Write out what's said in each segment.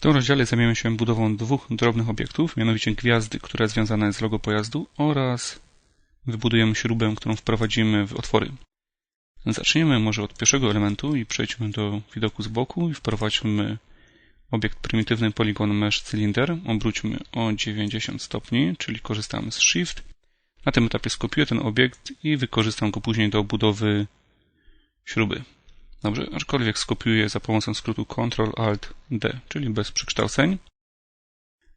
W tym rozdziale zajmiemy się budową dwóch drobnych obiektów, mianowicie gwiazdy, która związana jest z logo pojazdu oraz wybudujemy śrubę, którą wprowadzimy w otwory. Zacznijmy może od pierwszego elementu i przejdźmy do widoku z boku i wprowadźmy obiekt prymitywny Polygon Mesh Cylinder. Obróćmy o 90 stopni, czyli korzystamy z Shift. Na tym etapie skopiuję ten obiekt i wykorzystam go później do budowy śruby. Dobrze, aczkolwiek skopiuję za pomocą skrótu Ctrl-Alt-D, czyli bez przekształceń.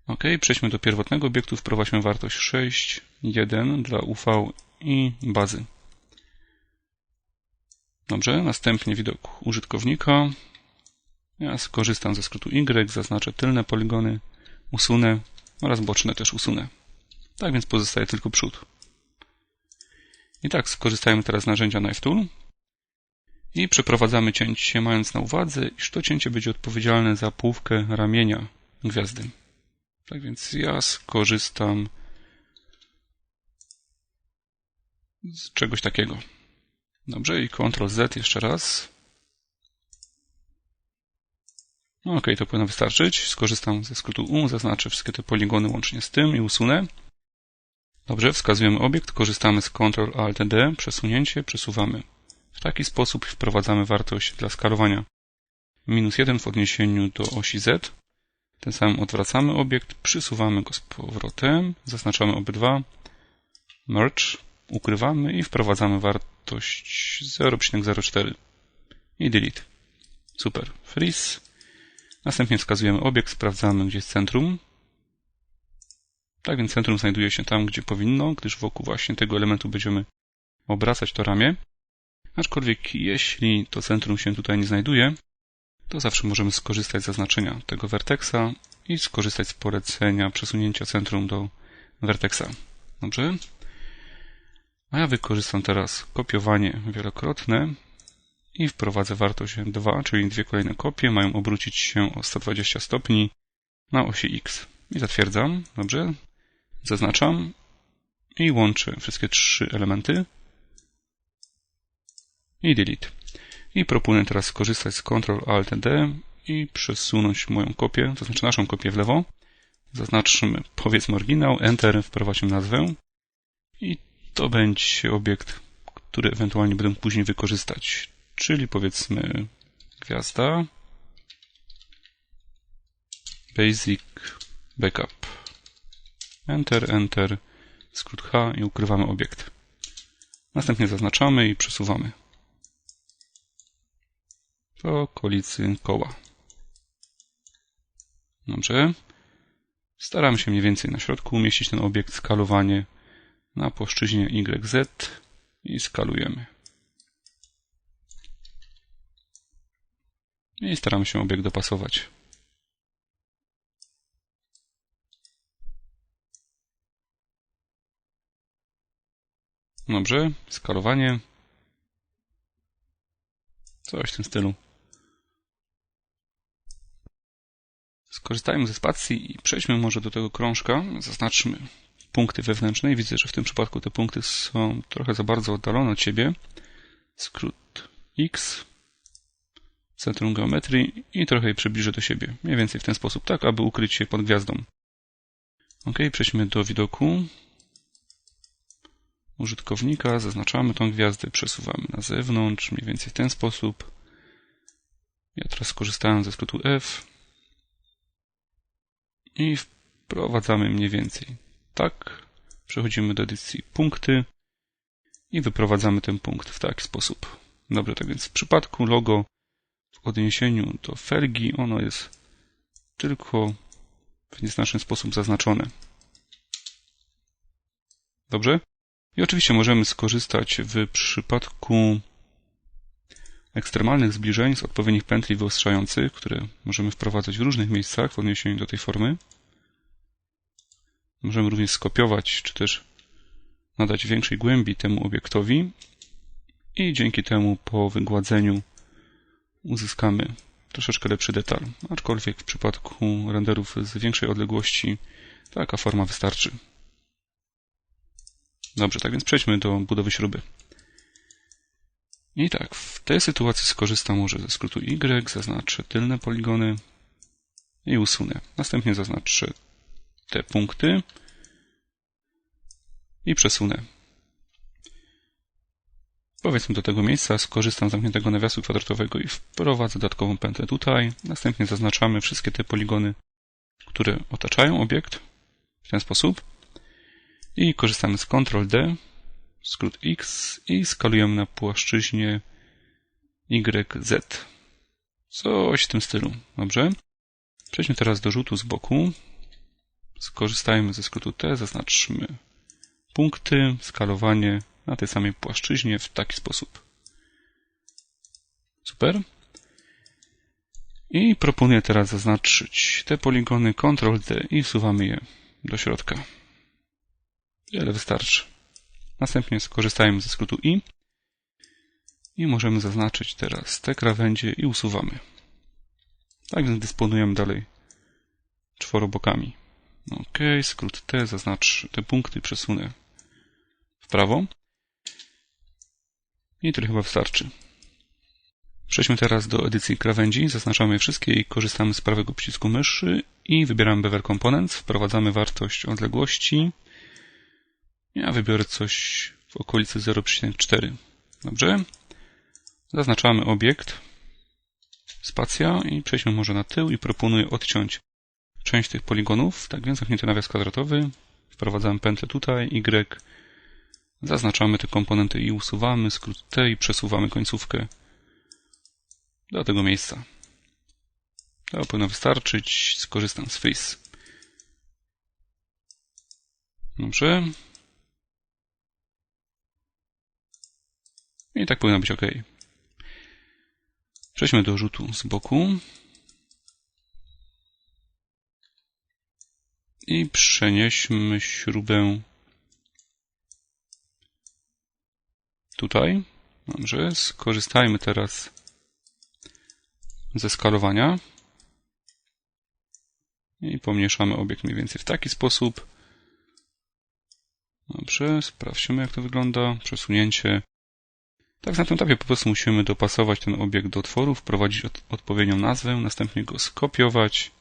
OK, przejdźmy do pierwotnego obiektu, wprowadźmy wartość 6.1 dla UV i bazy. Dobrze, następnie widok użytkownika. Ja skorzystam ze skrótu Y, zaznaczę tylne poligony, usunę oraz boczne też usunę. Tak więc pozostaje tylko przód. I tak, skorzystajmy teraz z narzędzia Knife Tool i przeprowadzamy cięcie, mając na uwadze, iż to cięcie będzie odpowiedzialne za połówkę ramienia gwiazdy. Tak więc ja skorzystam z czegoś takiego. Dobrze, i Ctrl Z jeszcze raz. No ok, to powinno wystarczyć. Skorzystam ze skrótu U, zaznaczę wszystkie te poligony łącznie z tym i usunę. Dobrze, wskazujemy obiekt, korzystamy z Ctrl Alt D, przesunięcie, przesuwamy. Taki sposób wprowadzamy wartość dla skalowania minus 1 w odniesieniu do osi Z. Tym samym odwracamy obiekt, przysuwamy go z powrotem, zaznaczamy obydwa, merge, ukrywamy i wprowadzamy wartość 0,04 i delete. Super. Freeze. Następnie wskazujemy obiekt, sprawdzamy gdzie jest centrum. Tak więc centrum znajduje się tam, gdzie powinno, gdyż wokół właśnie tego elementu będziemy obracać to ramię. Aczkolwiek jeśli to centrum się tutaj nie znajduje, to zawsze możemy skorzystać z zaznaczenia tego werteksa i skorzystać z polecenia przesunięcia centrum do werteksa. Dobrze? A ja wykorzystam teraz kopiowanie wielokrotne i wprowadzę wartość 2, czyli dwie kolejne kopie mają obrócić się o 120 stopni na osi X. I zatwierdzam. Dobrze? Zaznaczam i łączę wszystkie trzy elementy i delete. I proponuję teraz skorzystać z Ctrl Alt D i przesunąć moją kopię, to znaczy naszą kopię w lewo. Zaznaczmy powiedzmy oryginał, Enter, wprowadźmy nazwę i to będzie obiekt, który ewentualnie będę później wykorzystać. Czyli powiedzmy gwiazda basic backup. Enter, Enter, skrót H i ukrywamy obiekt. Następnie zaznaczamy i przesuwamy do okolicy koła. Dobrze. Staram się mniej więcej na środku umieścić ten obiekt skalowanie na płaszczyźnie YZ i skalujemy. I staramy się obiekt dopasować. Dobrze, skalowanie. Coś w tym stylu. Skorzystajmy ze spacji i przejdźmy może do tego krążka. Zaznaczmy punkty wewnętrzne i widzę, że w tym przypadku te punkty są trochę za bardzo oddalone od siebie. Skrót X, centrum geometrii i trochę je przybliżę do siebie. Mniej więcej w ten sposób, tak aby ukryć się pod gwiazdą. Ok, przejdźmy do widoku użytkownika, zaznaczamy tą gwiazdę, przesuwamy na zewnątrz, mniej więcej w ten sposób. Ja teraz skorzystałem ze skrótu F i wprowadzamy mniej więcej tak. Przechodzimy do edycji punkty i wyprowadzamy ten punkt w taki sposób. Dobrze, tak więc w przypadku logo w odniesieniu do felgi ono jest tylko w nieznaczny sposób zaznaczone. Dobrze? I oczywiście możemy skorzystać w przypadku ekstremalnych zbliżeń z odpowiednich pętli wyostrzających, które możemy wprowadzać w różnych miejscach w odniesieniu do tej formy. Możemy również skopiować, czy też nadać większej głębi temu obiektowi i dzięki temu po wygładzeniu uzyskamy troszeczkę lepszy detal. Aczkolwiek w przypadku renderów z większej odległości taka forma wystarczy. Dobrze, tak więc przejdźmy do budowy śruby. I tak, w tej sytuacji skorzystam może ze skrótu Y, zaznaczę tylne poligony i usunę. Następnie zaznaczę te punkty i przesunę. Powiedzmy do tego miejsca, skorzystam z zamkniętego nawiasu kwadratowego i wprowadzę dodatkową pętlę tutaj. Następnie zaznaczamy wszystkie te poligony, które otaczają obiekt w ten sposób. I korzystamy z Ctrl D, skrót X i skalujemy na płaszczyźnie YZ. Coś w tym stylu. Dobrze. Przejdźmy teraz do rzutu z boku. Skorzystajmy ze skrótu T, zaznaczmy punkty, skalowanie na tej samej płaszczyźnie w taki sposób. Super. I proponuję teraz zaznaczyć te poligony Ctrl D i wsuwamy je do środka. Wiele wystarczy. Następnie skorzystajmy ze skrótu I i możemy zaznaczyć teraz te krawędzie i usuwamy. Tak więc dysponujemy dalej czworobokami. OK, skrót T, zaznacz te punkty, przesunę w prawo. I tyle chyba wystarczy. Przejdźmy teraz do edycji krawędzi. Zaznaczamy wszystkie i korzystamy z prawego przycisku myszy i wybieramy Bevel Components. Wprowadzamy wartość odległości. Ja wybiorę coś w okolicy 0,4. Dobrze. Zaznaczamy obiekt. Spacja i przejdźmy może na tył i proponuję odciąć część tych poligonów. Tak więc zamknięty nawias kwadratowy. Wprowadzamy pętlę tutaj, Y. Zaznaczamy te komponenty i usuwamy. Skrót T i przesuwamy końcówkę do tego miejsca. To powinno wystarczyć. Skorzystam z Face. Dobrze. I tak powinno być ok. Przejdźmy do rzutu z boku. I przenieśmy śrubę tutaj. Dobrze, skorzystajmy teraz ze skalowania. I pomniejszamy obiekt mniej więcej w taki sposób. Dobrze, sprawdźmy jak to wygląda. Przesunięcie tak, na tym etapie po prostu musimy dopasować ten obiekt do otworu, wprowadzić od, odpowiednią nazwę, następnie go skopiować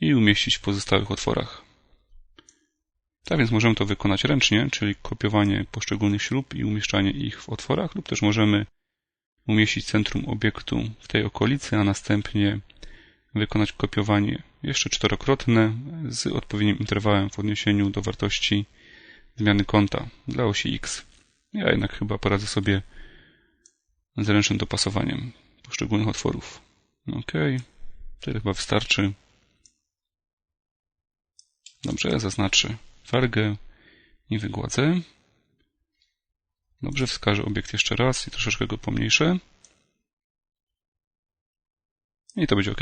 i umieścić w pozostałych otworach. Tak więc możemy to wykonać ręcznie, czyli kopiowanie poszczególnych śrub i umieszczanie ich w otworach, lub też możemy umieścić centrum obiektu w tej okolicy, a następnie wykonać kopiowanie jeszcze czterokrotne z odpowiednim interwałem w odniesieniu do wartości zmiany kąta dla osi X. Ja jednak chyba poradzę sobie z ręcznym dopasowaniem poszczególnych otworów. Ok, tyle chyba wystarczy. Dobrze, zaznaczę wargę i wygładzę. Dobrze, wskażę obiekt jeszcze raz i troszeczkę go pomniejszę. I to będzie ok.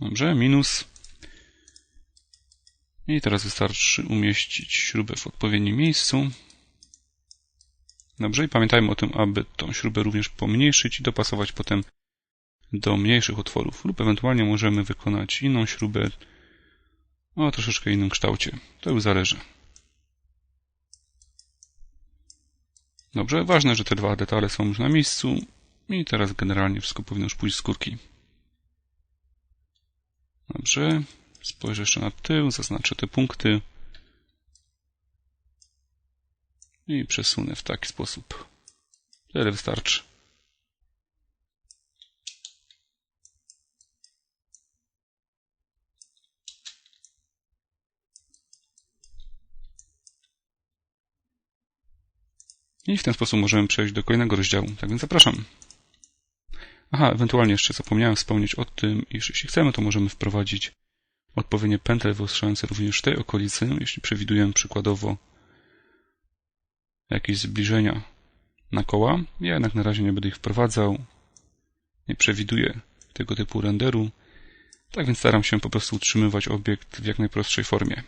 Dobrze, minus. I teraz wystarczy umieścić śrubę w odpowiednim miejscu. Dobrze, i pamiętajmy o tym, aby tą śrubę również pomniejszyć i dopasować potem do mniejszych otworów. Lub ewentualnie możemy wykonać inną śrubę o troszeczkę innym kształcie. To już zależy. Dobrze, ważne, że te dwa detale są już na miejscu i teraz generalnie wszystko powinno już pójść z skórki. Dobrze. Spojrzę jeszcze na tył, zaznaczę te punkty. I przesunę w taki sposób. Tyle wystarczy. I w ten sposób możemy przejść do kolejnego rozdziału. Tak więc zapraszam. Aha, ewentualnie jeszcze zapomniałem wspomnieć o tym, iż jeśli chcemy, to możemy wprowadzić odpowiednie pętle wyostrzające również w tej okolicy, jeśli przewidujemy przykładowo jakieś zbliżenia na koła. Ja jednak na razie nie będę ich wprowadzał. Nie przewiduję tego typu renderu. Tak więc staram się po prostu utrzymywać obiekt w jak najprostszej formie.